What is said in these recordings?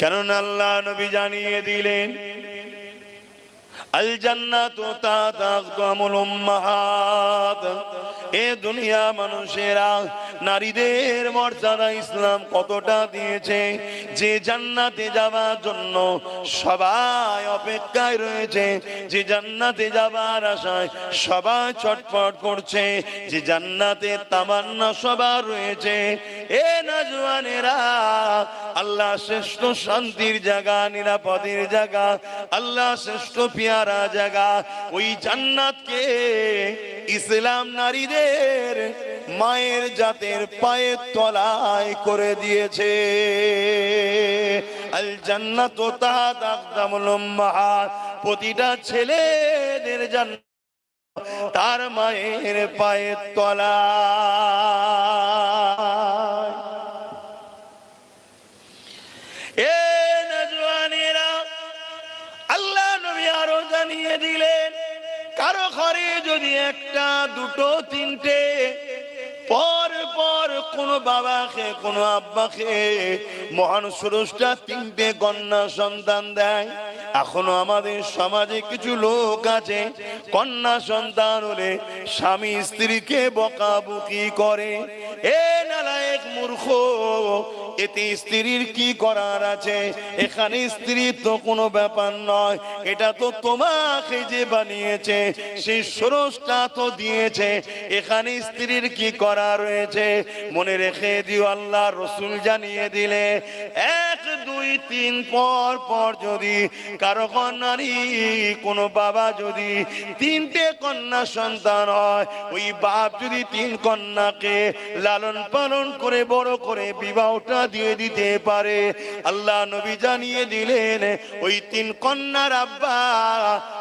কেননা আল্লাহ নবী জানিয়ে দিলেন এ মানুষেরা নারীদের মর্যাদা ইসলাম কতটা দিয়েছে? যে জান্নাতে যাওয়ার জন্য সবাই অপেক্ষায় রয়েছে, যে জান্নাতে সবাই ছটফট করছে, যে জান্নাতে তামান্না সবার রয়েছে এ নাজওয়ানেরা, আল্লাহ শ্রেষ্ঠ শান্তির জায়গা, নিরাপদের জায়গা, আল্লাহ শ্রেষ্ঠ পিয়ারা জায়গা। ওই জান্নাতকে ইসলাম নারীদের মায়ের জাতের পায়ের তলায় করে দিয়েছে। আল জান্নাত প্রতিটা ছেলেদের জান্নাত তার মায়ের পায়ের তলায় দুটো তিনটে। পর পর কোন বাবাকে, কোন আব্বাকে মহান সুরষ্টা তিনটে কন্যা সন্তান দেয়। এখনও আমাদের সমাজে কিছু লোক আছে, কন্যা সন্তান হলে স্বামী স্ত্রীকে বকাবকি করে। এ নালায়েক মূর্খ এতে স্ত্রীর কি করার আছে? এখানে স্ত্রীর তো কোনো ব্যাপার নয়। এটা তো তোমাকে যে বানিয়েছে সেই সরসটা তো দিয়েছে। এখানে স্ত্রীর কি করা রয়েছে? মনে রেখে দিও আল্লাহ, রসুল জানিয়ে দিলে দুই তিন পর পর যদি কারও কন্যারই, কোনো বাবা যদি তিনটে কন্যা সন্তান হয়, ওই বাপ যদি তিন কন্যাকে লালন পালন করে, বড় করে বিবাহটা দিয়ে দিতে পারে। আল্লাহ নবী জানিয়ে দিলেন, ওই তিন কন্যার আব্বা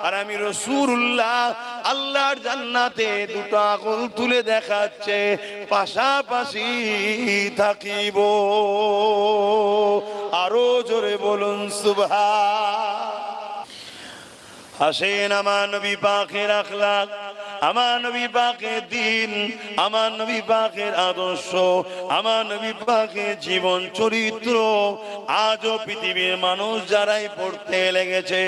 আর আমি রসুল্লাহ আল্লাহর জান্নাতে দুটো আঙুল তুলে দেখাচ্ছে, পাশাপাশি থাকিব। আরও জোরে বলুন সুভা হাসেন আমার নবী পাখের আখলাক, আমার নবী পাকের দিন, আমার নবী পাকের আদর্শ, আমার নবী পাকের জীবন চরিত্র। আজও পৃথিবীর মানুষ যারাই পড়তে লেগেছে,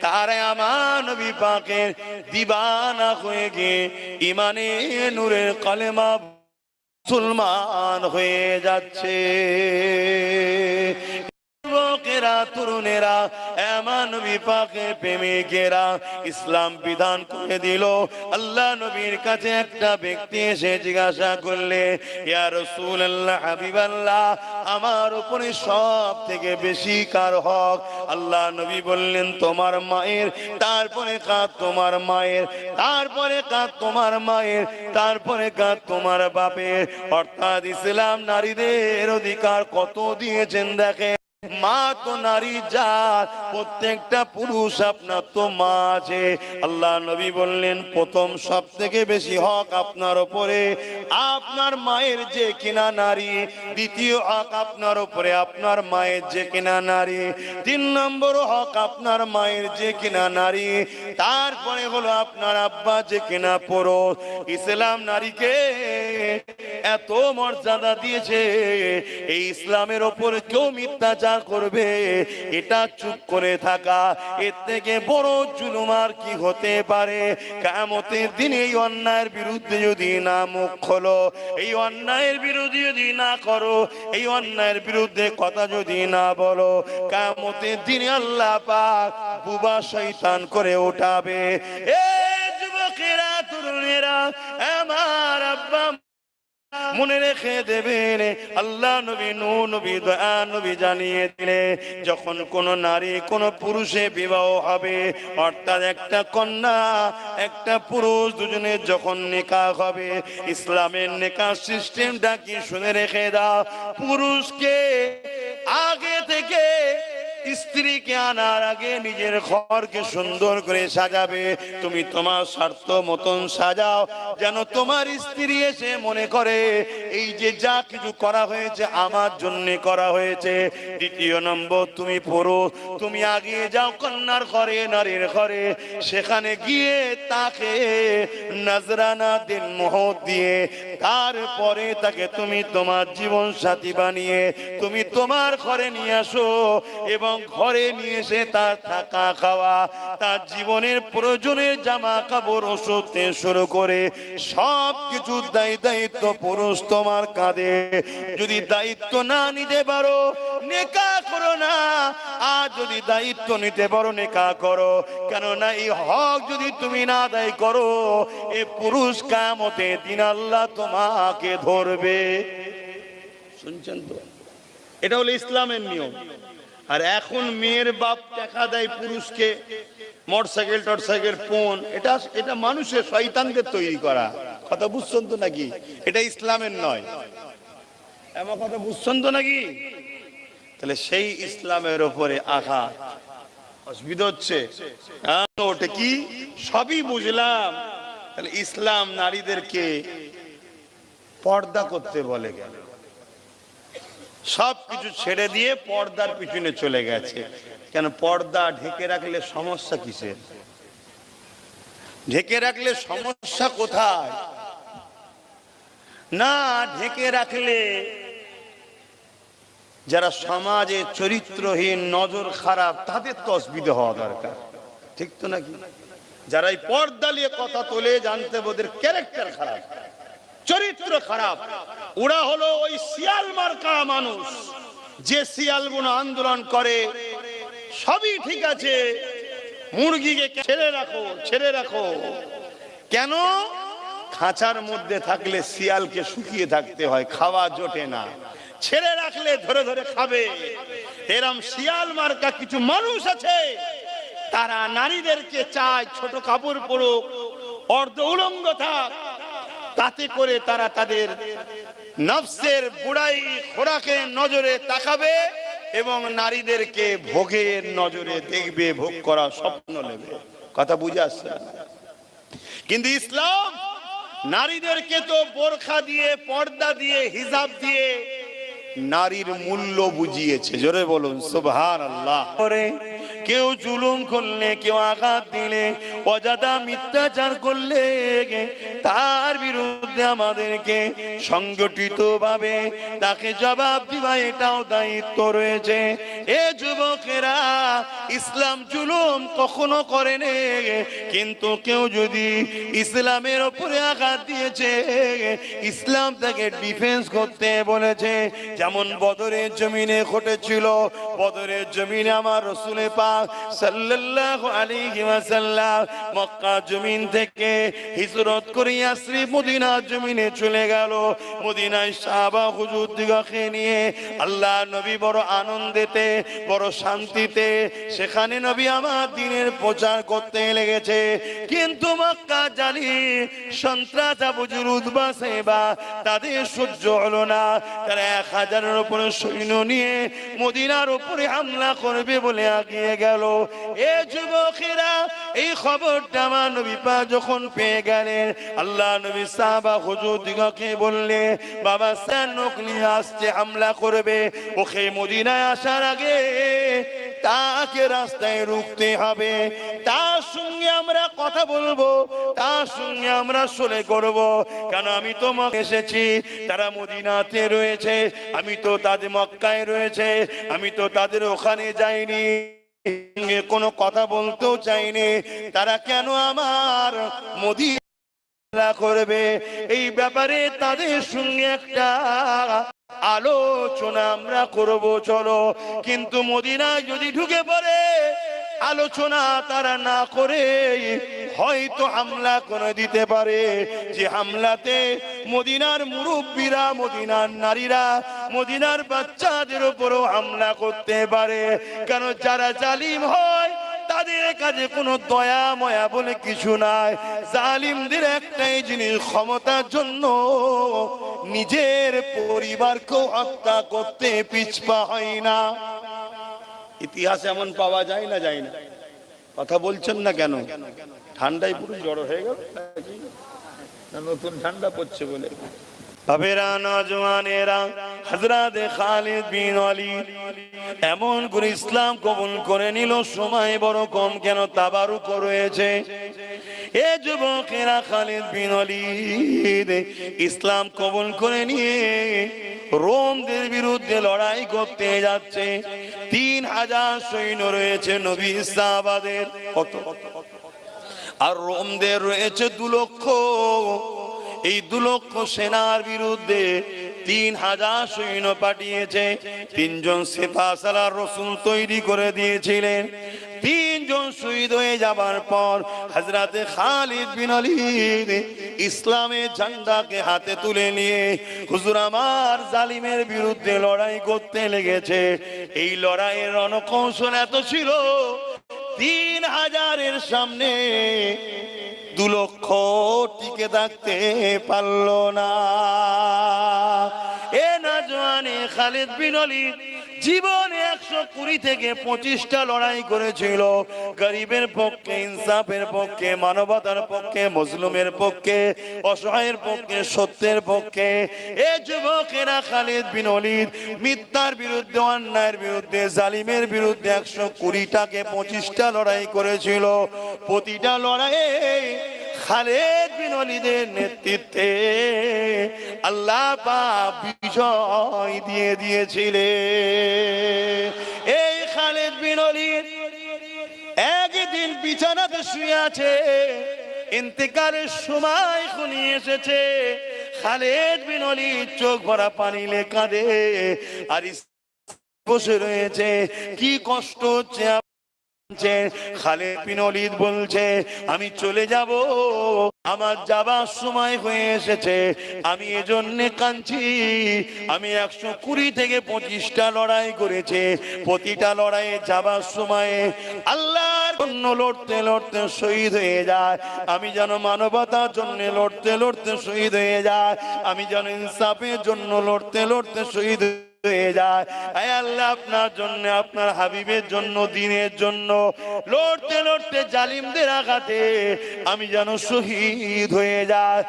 তারা আমার নবী পাকের দিবানা হয়ে গিয়ে ইমানে নূরের কলেমা মুসলমান হয়ে যাচ্ছে। যুবকেরা তরুণেরা, এমন নবী পাকে প্রেমিকেরা ইসলাম বিধান করে দিল। আল্লাহ নবীর কাছে একটা ব্যক্তি এসে জিজ্ঞাসা করলে, ইয়া রাসূলুল্লাহ, হাবিবাল্লাহ, আমার উপরে সব থেকে বেশি কার হক? আল্লাহ নবী বললেন, তোমার মায়ের, তারপরে কাজ তোমার মায়ের, তারপরে কাজ তোমার মায়ের, তারপরে কাজ তোমার বাপের? অর্থাৎ ইসলাম নারীদের অধিকার কত দিয়েছেন দেখে মা তো নারী জাত, প্রত্যেকটা পুরুষ আপনার তো মা আছে। আল্লাহ নবী বললেন, প্রথম সব থেকে বেশি হক আপনার ওপরে। আপনার মায়ের যে কিনা নারী, দ্বিতীয় হক আপনার ওপরে, আপনার মায়ের যে কিনা নারী, তিন নম্বর হক আপনার মায়ের যে কিনা নারী, তারপরে হলো আপনার আব্বা যে কিনা পুরুষ। ইসলাম নারীকে এত মর্যাদা দিয়েছে, এই ইসলামের ওপর কেউ মিথ্যাচার করবে। এটা চুপ করে থাকা, এর থেকে বড় জুলুমার কি হতে পারে? কামতের দিন এই অন্যায়ের বিরুদ্ধে যদি না মুখ খোলো, এই অন্যায়ের বিরুদ্ধে যদি না করো, এই অন্যায়ের বিরুদ্ধে কথা যদি না বলো কামতের দিনে আল্লাহ পাক বুবা শৈতান করে উঠাবে। এ মনে রেখে দেবেন। আল্লাহ নবী, নূ নবী, দয়া নবী জানিয়ে দিলে, যখন কোন নারী, কোন পুরুষে বিবাহ হবে, অর্থাৎ একটা কন্যা, একটা পুরুষ দুজনের যখন নেকা হবে, ইসলামের নেকা সিস্টেমটা কি শুনে রেখে দাও। পুরুষকে আগে থেকে স্ত্রীকে আনার আগে নিজের ঘরকে সুন্দর করে সাজাবে। তুমি তোমার স্বার্থ মতন সাজাও। যেন তোমার স্ত্রী এসে মনে করে, এই যে যা কিছু করা হয়েছে আমার জন্য করা হয়েছে। দ্বিতীয় নম্বর, তুমি পড়ো তুমি আগিয়ে যাও কন্যার ঘরে, নারীর ঘরে। সেখানে গিয়ে তাকে নজরানা দিন মোহর দিয়ে, তারপরে তাকে তুমি তোমার জীবন সাথী বানিয়ে, তুমি তোমার ঘরে নিয়ে আসো এবং ঘরে নিয়ে এসে তার থাকা খাওয়া, তার জীবনের প্রয়োজনের জামা কাপড়, ওষুধ শুরু করে সব কিছু দায়ী দায়িত্ব পুরুষ তোমার কাঁধে। যদি দায়িত্ব না নিতে পারো, নেকা করো না। আর যদি দায়িত্ব নিতে পারো, নেকা করো। কেননা এই হক যদি তুমি না আদায় করো, এ পুরুষ কামতে দিন আল্লাহ তোমাকে ধরবে। শুনছেন তো? এটা হলো ইসলামের নিয়ম। আর এখন মেয়ের বাপ দেখা দেয় পুরুষকে মোটরসাইকেল টরসাইকেল ফোন এটা এটা মানুষের শয়তানদের তৈরি করা। কথা বুঝছেন তো নাকি? এটা ইসলামের নয়। এমন কথা বুঝছেন তো নাকি? তাহলে সেই ইসলামের ওপরে আঘাত। অসুবিধা হচ্ছে। হ্যাঁ, ওটা কি? সবই বুঝলাম। তাহলে ইসলাম নারীদেরকে পর্দা করতে বলে গেল। সব কিছু ছেড়ে দিয়ে পর্দার পিছনে চলে গেছে। কেন পর্দা ঢেকে রাখলে সমস্যা কিসের? ঢেকে রাখলে সমস্যা কোথায়? না ঢেকে রাখলে যারা সমাজে চরিত্রহীন, নজর খারাপ, তাদের তো অসুবিধা হওয়া দরকার। ঠিক তো নাকি? যারা এই পর্দা নিয়ে কথা তোলে, জানতে ওদের ক্যারেক্টার খারাপ, চরিত্র খারাপ। ওরা হলো ওই শিয়াল মার্কা মানুষ, যে শিয়ালগুলো আন্দোলন করে সবই ঠিক আছে। মুরগিকে ছেড়ে রাখো ছেড়ে রাখো। কেন? খাঁচার মধ্যে থাকলে শিয়ালকে শুকিয়ে থাকতে হয়, খাওয়া জোটে না। ছেড়ে রাখলে ধরে ধরে খাবে। এরম শিয়াল মার্কা কিছু মানুষ আছে, তারা নারীদেরকে চায় ছোট কাপড় পরুক, অর্ধ উলঙ্গ থাক। তাতে করে তারা তাদের নফসের বুড়াই খোরাকের নজরে তাকাবে। এবং নারীদেরকে ভোগের নজরে দেখবে, ভোগ করা স্বপ্ন নেবে। কথা বুঝে আসছে? কিন্তু ইসলাম, নারীদেরকে তো বোরখা দিয়ে, পর্দা দিয়ে, হিজাব দিয়ে নারীর মূল্য বুঝিয়েছে। জোরে বলুন সুবহান আল্লাহ কেউ জুলুম করলে, কেউ আঘাত দিলে অজাদা মিথ্যাচার করলে তার বিরুদ্ধে আমাদেরকে সংগঠিত ভাবে তাকে জবাব দিবা, এটাও দায়িত্ব রয়েছে। এ যুবকেরা, ইসলাম জুলুম কখনো করেনি কিন্তু কেউ যদি ইসলামের উপরে আঘাত দিয়েছে ইসলাম তাকে ডিফেন্স করতে বলেছে। যেমন বদরের জমিনে ঘটেছিল, বদরের জমিনে আমার রসুলে সেখানে নবী আমার দিনের প্রচার করতে লেগেছে। কিন্তু মক্কা সন্ত্রাস আবুজুর উদ্বাসে বা তাদের সহ্য হলো না। তারা এক হাজারের উপরে সৈন্য নিয়ে মদিনার উপরে হামলা করবে বলে আগিয়ে গেল। এ যুবকেরা, এই খবরটা আমার নবী পা যখন পেয়ে গেলেন, আল্লাহ নবী সাহাবা হুজুর দিগকে বললে, বাবা, স্যার, নকলি আসছে, হামলা করবে। ওকে মদিনায় আসার আগে তাকে রাস্তায় রুখতে হবে। তার সঙ্গে আমরা কথা বলব, তার সঙ্গে আমরা সলে করব। কেন, আমি তো এসেছি, তারা মদিনাতে রয়েছে, আমি তো তাদের মক্কায় রয়েছে, আমি তো তাদের ওখানে যাইনি। কোনো কথা বলতেও চাইনি। তারা কেন আমার করবে? এই ব্যাপারে তাদের সঙ্গে একটা আলোচনা আমরা করব, চলো। কিন্তু মদিনায় যদি ঢুকে পড়ে, আলোচনা তারা না করে হয়তো হামলা করে দিতে পারে। যে হামলাতে মদিনার মুরব্বীরা, মদিনার নারীরা মদিনার বাচ্চাদের উপরও হামলা করতে পারে। কেন যারা জালিম হয়, তাদের কাছে কোনো দয়া, ময়া বলে কিছু নাই। জালিমদের একটাই জিনিস, ক্ষমতার জন্য নিজের পরিবারকেও হত্যা করতে পিছপা হয় না। ইতিহাস এমন পাওয়া যায় না যায় না। কথা বলছেন না কেন? ঠান্ডায় পুরো জড়ো হয়ে গেল নতুন ঠান্ডা পড়ছে বলে। বাবেরা নজওয়ানেরা হযরত খালিদ বিন ওয়ালিদ এমন করে ইসলাম কবুল করে নিল, সময় বড় কম কেন তাবারুক রয়েছে? এ যুবকেরা খালিদ বিন ওয়ালিদ ইসলাম কবুল করে নিয়ে রোমদের বিরুদ্ধে লড়াই করতে যাচ্ছে। তিন হাজার সৈন্য রয়েছে নবী ইসলামাবাদের কত আর রোমদের রয়েছে দু লক্ষ এই দু লক্ষ সেনার বিরুদ্ধে তিন হাজার সৈন্য পাঠিয়েছে, তিনজন সেফা সালার রসুল তৈরি করে দিয়েছিলেন, তিনজন শহীদ হয়ে যাবার পর হাজরাতে খালিদ বিন ইসলামের ঝান্ডাকে হাতে তুলে নিয়ে হুজুর আমার জালিমের বিরুদ্ধে লড়াই করতে লেগেছে। এই লড়াইয়ের রণকৌশল এত ছিল, তিন হাজারের সামনে দু লক্ষ টিকে থাকতে পারল না। এ না জোয়ানে খালিদ বিন ওয়ালিদ জীবনে একশো কুড়ি থেকে পঁচিশটা লড়াই করেছিল। গরিবের পক্ষে, ইনসাফের পক্ষে, মানবতার পক্ষে মজলুমের পক্ষে, অসহায়ের পক্ষে, সত্যের পক্ষে। এ যুবকেরা খালিদ বিন ওয়ালিদ মিথ্যার বিরুদ্ধে, অন্যায়ের বিরুদ্ধে, জালিমের বিরুদ্ধে একশো কুড়িটাকে পঁচিশটা লড়াই করেছিল। প্রতিটা লড়াইয়ে খালেদ বিন ওয়ালিদের নেতৃত্বে আল্লাহ পাক বিজয় দিয়ে দিয়েছিলে। এই খালেদ বিন ওয়ালিদ একদিন বিছানাতে শুয়ে আছে ইন্তেকারের সময় খুনি এসেছে। খালেদ বিন ওয়ালিদ চোখ ভরা পানি লে কাঁদে, আর বসে রয়েছে। কি কষ্ট হচ্ছে বলছে, আমি চলে যাব আমার যাবার সময় হয়ে এসেছে আমি কাঁদছি আমি একশো কুড়ি থেকে পঁচিশটা লড়াই করেছে প্রতিটা লড়াইয়ে যাবার সময়ে আল্লাহর জন্য লড়তে লড়তে শহীদ হয়ে যায় আমি যেন মানবতার জন্য লড়তে লড়তে শহীদ হয়ে যায় আমি যেন ইনসাফের জন্য লড়তে লড়তে শহীদ হয়ে যায়। আয় আল্লাহ, আপনার জন্য, আপনার হাবিবের জন্য, দিনের জন্য লড়তে লড়তে জালিমদের আঘাতে আমি যেন শহীদ হয়ে যায়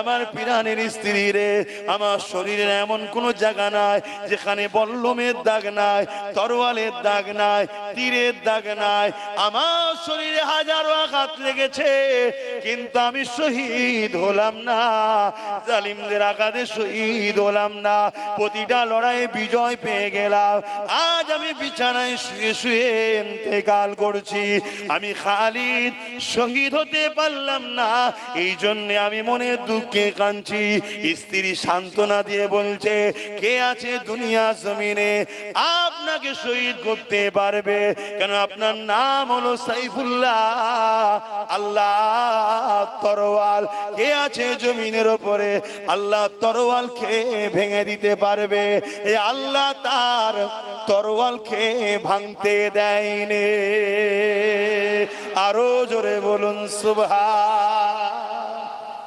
আমার পিরানের স্ত্রী রে, আমার শরীরের এমন কোনো জায়গা নাই যেখানে বল্লমের দাগ নাই, তরোয়ালের দাগ নাই, তীরের দাগ নাই। আমার শরীরে হাজারো আঘাত লেগেছে, কিন্তু আমি শহীদ হলাম না। জালিমদের আঘাতে শহীদ হলাম না। প্রতিটা লড়াইয়ে বিজয় পেয়ে গেলাম। আজ আমি বিছানায় শুয়ে শুয়ে ইন্তেকাল করছি। আমি খালিদ, শহীদ হতে পারলাম না। এই জন্য আমি মনে দুঃখে কাঁদছি। স্ত্রী সান্ত্বনা দিয়ে বলছে, কে আছে দুনিয়া জমিনে? আপনাকে শহীদ করতে পারবে। কেন আপনার নাম হলো সাইফুল্লাহ? আল্লাহ তরোয়াল, কে আছে জমিনের ওপরে? আল্লাহ তরোয়াল খেয়ে ভেঙে দিতে পারবে? এ আল্লাহ তার তরোয়াল খেয়ে ভাঙতে দেয়নি। আরও জোরে বলুন, সুবহান